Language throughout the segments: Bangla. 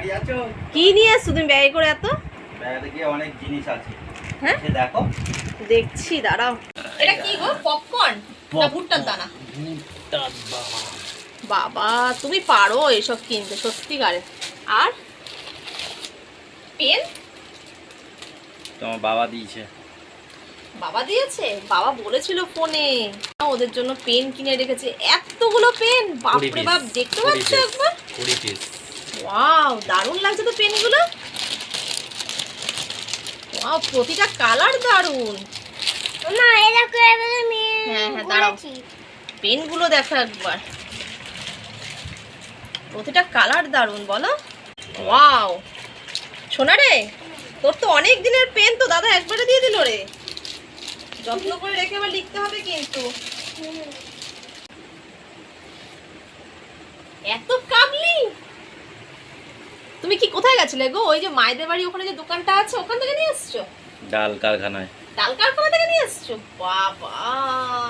বাড়ি আছো? কি নিয়ে তুমি ব্যাগে করে এত? ব্যাগে গিয়ে অনেক জিনিস আছে। হ্যাঁ? দেখো। দেখছি দাঁড়াও। এটা কি গো পপকর্ন না ভুট্টার দানা? ভুট্টার দানা। বাবা তুমি পারো এসব কিনতে সত্যিকারে আর? পেন? তোমার বাবা দিয়েছে। বাবা দিয়েছে? বাবা বলেছিল ফোনে। ওদের জন্য পেন কিনে রেখেছে। এতগুলো পেন? বাপরে বাপ দেখতে পাচ্ছ একবার? কুড়ি পিস ওয়াও দারুণ লাগছে তো পেনগুলো। ওয়াও প্রতিটা কালার দারুণ। মা এটা করে আমি হ্যাঁ, হ্যাঁ, দাঁড়াও। পেনগুলো দেখো একবার। প্রতিটা কালার দারুণ বলো। ওয়াও শোনা রে তোর তো অনেক দিনের পেন তো দাদা একবারে দিয়ে দিল রে। যত্ন করে রেখে আবার লিখতে হবে কিন্তু। এত কাবলি তুমি কি কোথায় গেছিলে গো? ওই যে মায়েদের বাড়ি ওখানে যে দোকানটা আছে ওখান থেকে নিয়ে এসছো? ডাল কারখানায়। ডাল কারখানা থেকে নিয়ে এসছো? বাবা!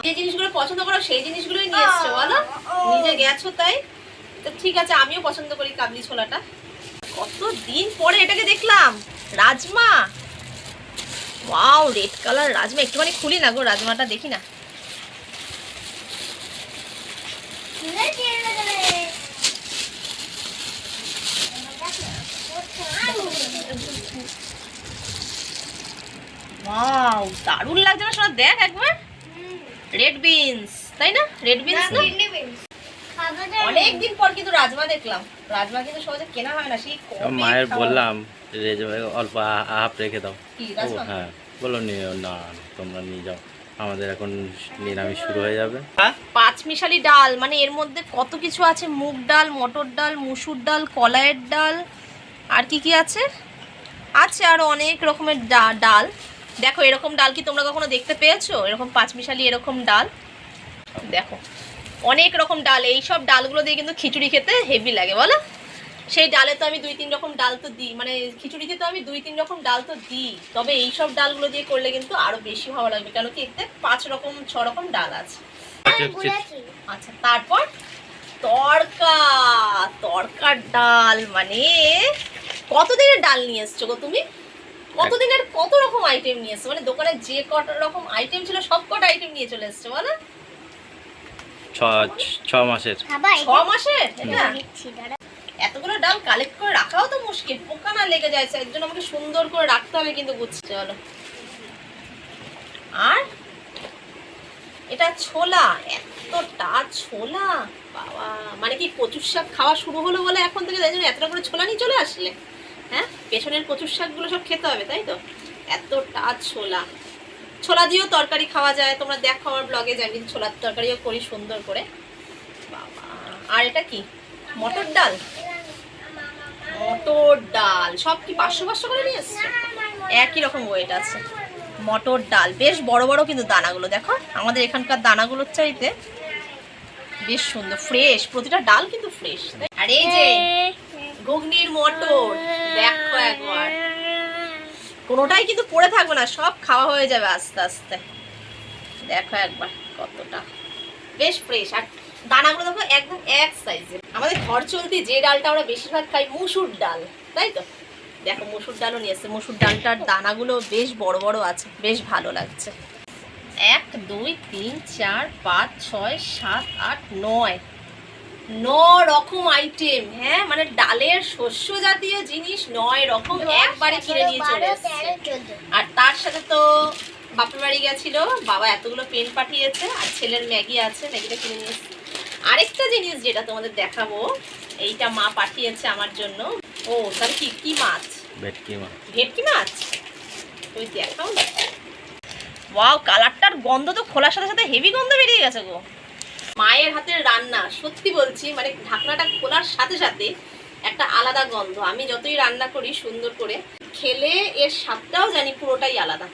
যে জিনিসগুলো পছন্দ করো সেই জিনিসগুলোই নিয়ে এসছো বলো। নিজে গেছো তাই? তো ঠিক আছে আমিও পছন্দ করি কাবলি ছোলাটা। কত দিন পরে এটাকে দেখলাম rajma! Wow red colour rajma. একটুখানি খুলি না গো রাজমাটা দেখি না খুলেছি এটা করে। ওয়াও দারুণ লাগছে না শোনা? দেখ একবার। রেড বিনস তাই না? রেড বিনস না? খাব তো? অনেক দিন পর কিন্তু রাজমা দেখলাম। রাজমা কিন্তু সহজে কেনা হয় না সেই মায়ের বললাম রেজে ভাই অল্প হাফ রেখে দাও। রাজমা? হ্যাঁ। বলো নিয়ে না তোমরা নিয়ে যাও। আমাদের এখন নিরামিষ শুরু হয়ে যাবে। পাঁচ মিশালি ডাল মানে এর মধ্যে কত কিছু আছে? মুগ ডাল মটর ডাল মুসুর ডাল কলাইয়ের ডাল আর কি কি আছে? আছে আরও অনেক রকমের ডাল। দেখো এরকম ডাল কি তোমরা কখনো দেখতে পেয়েছ? এরকম পাঁচমিশালি এরকম ডাল? দেখো অনেক রকম ডাল। এই সব ডালগুলো দিয়ে কিন্তু খিচুড়ি খেতে হেভি লাগে বলো? সেই ডালে তো আমি দুই তিন রকম ডাল তো দিই। মানে খিচুড়িতে তো আমি দুই তিন রকম ডাল তো দিই। তবে এই সব ডালগুলো দিয়ে করলে কিন্তু আরও বেশি ভালো লাগবে কেন কি এতে পাঁচ রকম ছ রকম ডাল আছে। আমি আচ্ছা তারপর? তরকা তরকার ডাল মানে কতদিনের ডাল নিয়ে এসছো গো তুমি? কতদিনের কত রকম আইটেম নিয়ে এসছো? মানে দোকানে যে কত রকম আইটেম ছিল সব কটা আইটেম নিয়ে চলে এসছো বলো। ছ মাসের। ছ মাসের? দাঁড়া। এতগুলো ডাল কালেক্ট করে রাখাও তো মুশকিল। পোকা না লেগে যায় এর জন্য আমাকে সুন্দর করে রাখতে হবে কিন্তু বুঝছে চলো। আর এটা ছোলা এতটা ছোলা বাবা। মানে কি কচুর শাক খাওয়া শুরু হলো বলে এখন থেকে? তাই জন্য এতটা করে ছোলা নিয়ে চলে আসলে? হ্যাঁ পেছনের কচুর শাকগুলো সব খেতে হবে, তাই তো? এতটা ছোলা। ছোলা দিয়েও তরকারি খাওয়া যায়, তোমরা দেখো আমার ব্লগে যাই কিন্তু ছোলার তরকারিও করি সুন্দর করে। বাবা। আর এটা কি? মটর ডাল? মটর ডাল। সব কি পাঁচশো পাঁচশো করে নিয়ে এসছো? একই রকম ওয়েট আছে। মটর ডাল। বেশ বড় বড় কিন্তু দানাগুলো। দেখো, আমাদের এখানকার দানাগুলোর চাইতে বেশ সুন্দর ফ্রেশ প্রতিটা ডাল কিন্তু ফ্রেশ আর এই যে, ঘুগনির মটর। দেখো একবার। কোনোটাই কিন্তু পড়ে থাকবে না, সব খাওয়া হয়ে যাবে আস্তে আস্তে। দেখো একবার কতটা। বেশ ফ্রেশ আর দানাগুলো দেখো একদম এক সাইজের আমাদের ঘর চলতি যে ডালটা আমরা বেশিরভাগ খাই মুসুর ডাল, তাই তো? দেখো মুসুর ডালও নিয়ে এসছে। মুসুর ডালটার দানাগুলো বেশ বড় বড় আছে, বেশ ভালো লাগছে। এক, দুই, তিন, চার, পাঁচ, ছয়, সাত, আট, নয়। ন রকম আইটেম হ্যাঁ? মানে ডালের শস্য জাতীয় জিনিস নয় রকম একবারে কিনে নিয়ে চলে। আর তার সাথে তো বাপের বাড়ি গেছিল বাবা এতগুলো পেন পাঠিয়েছে আর ছেলের ম্যাগি আছে ম্যাগিটা কিনে নিয়ে এসেছে। আরেকটা জিনিস যেটা তোমাদের দেখাবো এইটা মা পাঠিয়েছে আমার জন্য। ও তাহলে কি কি মাছ? ভেটকি মাছ। ভেটকি মাছ? তুই দেখাও ওয়াও কালারটার গন্ধ তো খোলার সাথে সাথে হেভি গন্ধ বেরিয়ে গেছে গো। মায়ের হাতের রান্না, সত্যি বলছি মানে ঢাকনাটা খোলার সাথে সাথে একটা আলাদা গন্ধ। আমি যতই রান্না করি সুন্দর করে, খেলে এর স্বাদটাও জানি পুরোটাই আলাদা।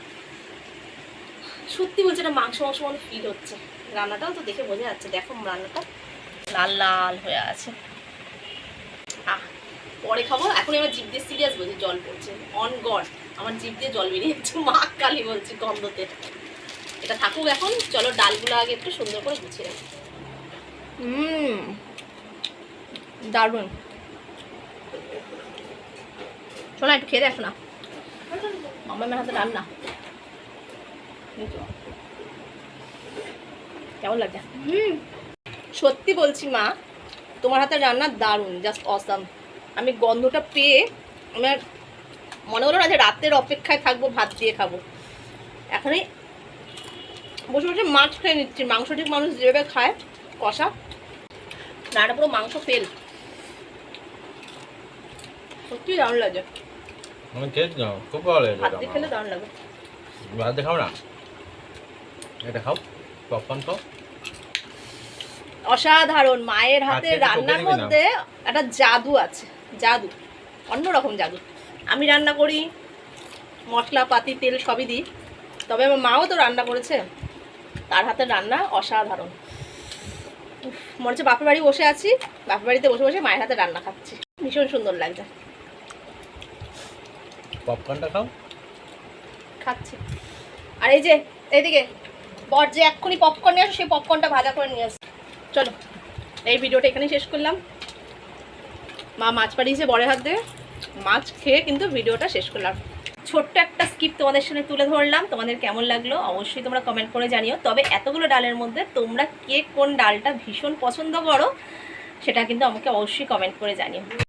সত্যি বলছি, এটা মাংস মাংস মনে ফিল হচ্ছে। রান্নাটাও তো দেখে বোঝা যাচ্ছে, দেখো রান্নাটা লাল লাল হয়ে আছে। আহ, পরে খাব। এখন আমার জিভ দিয়ে সিরিয়াস বলছি, জল পড়ছে। অন গড আমার জিভ দিয়ে জল বেরিয়ে যাচ্ছে। মা কালি বলছি গন্ধতে। এটা থাকুক এখন, চলো ডালগুলো আগে একটু সুন্দর করে গুছিয়ে রাখি। দারুণ। শোনা, একটু খেয়ে দেখো না। হাতে রান্না। কেমন লাগছে সত্যি বলছি মা, তোমার হাতে রান্না দারুণ জাস্ট অসাম আমি গন্ধটা পেয়ে আমার মনে হলো না যে রাতের অপেক্ষায় থাকব, ভাত দিয়ে খাব। এখনই বসে বসে মাছ খেয়ে নিচ্ছি। মাংস ঠিক মানুষ যেভাবে খায়, কষা রান্না পুরো মাংস ফেল সত্যি দারুণ লাগে। আমি খেয়েছি না খুব ভালো ভাত এটা দিয়ে খেলে দারুণ লাগে। ভাত দিয়ে খাও না? এটা খাও পপকর্ন খাও। অসাধারণ মায়ের হাতে রান্নার। মধ্যে একটা জাদু আছে জাদু অন্যরকম জাদু। আমি রান্না করি মশলা পাতি তেল সবই দিই তবে আমার মাও তো রান্না করেছে। তার হাতের রান্না অসাধারণ। মনে হচ্ছে বাপের বাড়ি বসে আছি। বাপের বাড়িতে বসে বসে মায়ের হাতে রান্না খাচ্ছি। ভীষণ সুন্দর লাগছে। পপকর্নটা খাও। খাচ্ছি। আর এই যে এইদিকে বর যে এক্ষুনি পপকর্ন নিয়ে আসো সেই পপকর্নটা ভাজা করে নিয়ে আসো। চলো এই ভিডিওটা এখানেই শেষ করলাম। মা মাছ পাঠিয়েছে বরের হাত দিয়ে। মাছ খেয়ে কিন্তু ভিডিওটা শেষ করলাম। ছোট্ট একটা স্কিপ তোমাদের সামনে তুলে ধরলাম। তোমাদের কেমন লাগল অবশ্যই তোমরা কমেন্ট করে জানিও। তবে এতগুলো ডালের মধ্যে তোমরা কে কোন ডালটা ভীষণ পছন্দ করো, সেটা কিন্তু আমাকে অবশ্যই কমেন্ট করে জানিও।